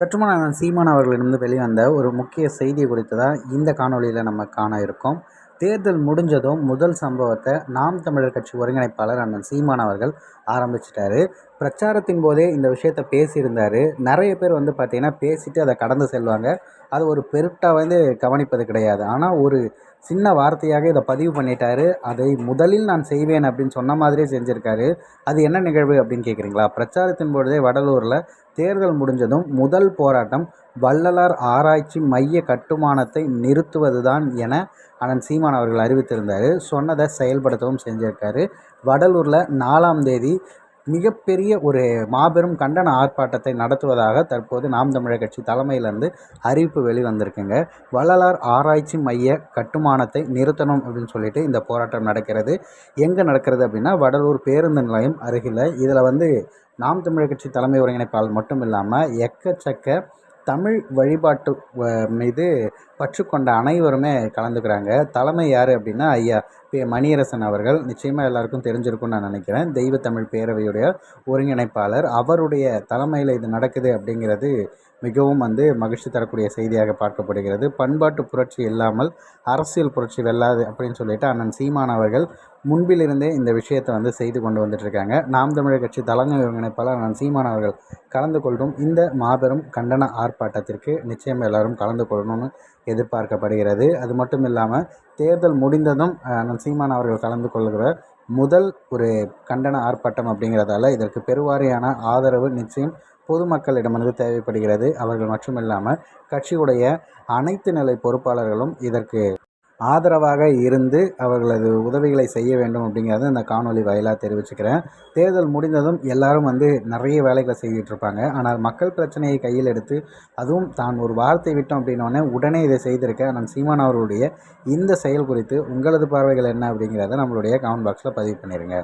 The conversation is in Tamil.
சற்றுமுன் சீமான் அவர்களிடமிருந்து வெளிவந்த ஒரு முக்கிய செய்தி குறித்து தான் இந்த காணொளியில் நம்ம காண இருக்கோம். தேர்தல் முடிஞ்சதும் முதல் சம்பவத்தை நாம் தமிழர் கட்சி ஒருங்கிணைப்பாளர் அண்ணன் சீமான் அவர்கள் ஆரம்பிச்சிட்டாரு. பிரச்சாரத்தின் போதே இந்த விஷயத்த பேசியிருந்தார். நிறைய பேர் வந்து பார்த்திங்கன்னா பேசிட்டு அதை கடந்து செல்வாங்க. அது ஒரு பெருட்டாக வந்து கவனிப்பது கிடையாது. ஆனால் ஒரு சின்ன வார்த்தையாக இதை பதிவு பண்ணிட்டாரு. அதை முதலில் நான் செய்வேன் அப்படின்னு சொன்ன மாதிரியே செஞ்சுருக்காரு. அது என்ன நிகழ்வு அப்படின்னு கேட்குறீங்களா? பிரச்சாரத்தின் பொழுதே வடலூரில் தேர்தல் முடிஞ்சதும் முதல் போராட்டம் வள்ளலார் ஆராய்ச்சி மைய கட்டுமானத்தை நிறுத்துவதுதான் என அண்ணன் சீமான் அவர்கள் அறிவித்திருந்தார். சொன்னதை செயல்படுத்தவும் செஞ்சுருக்காரு. வடலூரில் நாலாம் தேதி மிகப்பெரிய ஒரு மாபெரும் கண்டன ஆர்ப்பாட்டத்தை நடத்துவதாக தற்போது நாம் தமிழர் கட்சி தலைமையிலேருந்து அறிவிப்பு வெளிவந்திருக்குங்க. வள்ளலார் ஆராய்ச்சி மைய கட்டுமானத்தை நிறுத்தணும் அப்படின்னு சொல்லிட்டு இந்த போராட்டம் நடக்கிறது. எங்கே நடக்கிறது அப்படின்னா வடலூர் பேருந்து நிலையம் அருகில். இதில் வந்து நாம் தமிழர் கட்சி தலைமை ஒருங்கிணைப்பாளர் மட்டும் இல்லாமல் எக்கச்சக்க தமிழ் வழிபாட்டு மீது பற்று கொண்ட அனைவருமே கலந்துக்கிறாங்க. தலைமை யார் அப்படின்னா ஐயா பே மணியரசன் அவர்கள். நிச்சயமாக எல்லாருக்கும் தெரிஞ்சிருக்கும்னு நான் நினைக்கிறேன். தெய்வ தமிழ் பேரவையுடைய ஒருங்கிணைப்பாளர். அவருடைய தலைமையில் இது நடக்குது அப்படிங்கிறது மிகவும் வந்து மகிழ்ச்சி தரக்கூடிய செய்தியாக பார்க்கப்படுகிறது. பண்பாட்டு புரட்சி இல்லாமல் அரசியல் புரட்சி வெல்லாது அப்படின்னு சொல்லிட்டு அண்ணன் சீமான் அவர்கள் முன்பிலிருந்தே இந்த விஷயத்தை வந்து செய்து கொண்டு வந்துட்டுருக்காங்க. நாம் தமிழர் கட்சி தலைமை ஒருங்கிணைப்பாளர் அண்ணன் சீமான் அவர்கள் கலந்து கொள்ளும் இந்த மாபெரும் கண்டன ஆர்ப்பாட்டத்திற்கு நிச்சயம் எல்லாரும் கலந்து கொள்ளணும்னு எதிர்பார்க்கப்படுகிறது. அது மட்டும் இல்லாமல் தேர்தல் முடிந்ததும் அண்ணன் சீமான் அவர்கள் கலந்து கொள்கிற முதல் ஒரு கண்டன ஆர்ப்பாட்டம் அப்படிங்கிறதால இதற்கு பெருவாரியான ஆதரவு நிச்சயம் பொதுமக்களிடமிருந்து தேவைப்படுகிறது. அவர்கள் மட்டுமில்லாமல் கட்சியுடைய அனைத்து நிலை பொறுப்பாளர்களும் இதற்கு ஆதரவாக இருந்து அவர்களது உதவிகளை செய்ய வேண்டும் அப்படிங்கிறத இந்த காணொலி வாயிலாக தெரிவிச்சுக்கிறேன். தேர்தல் முடிந்ததும் எல்லாரும் வந்து நிறைய வேலைகளை செய்துட்டு இருப்பாங்க. ஆனால் மக்கள் பிரச்சனையை கையில் எடுத்து அதுவும் தான் ஒரு வார்த்தை விட்டோம் அப்படின்னோடனே உடனே இதை செய்திருக்க நான் சீமான் அவர்களுடைய இந்த செயல் குறித்து உங்களது பார்வைகள் என்ன அப்படிங்கிறத நம்மளுடைய கமெண்ட் பாக்ஸில் பதிவு பண்ணிடுங்க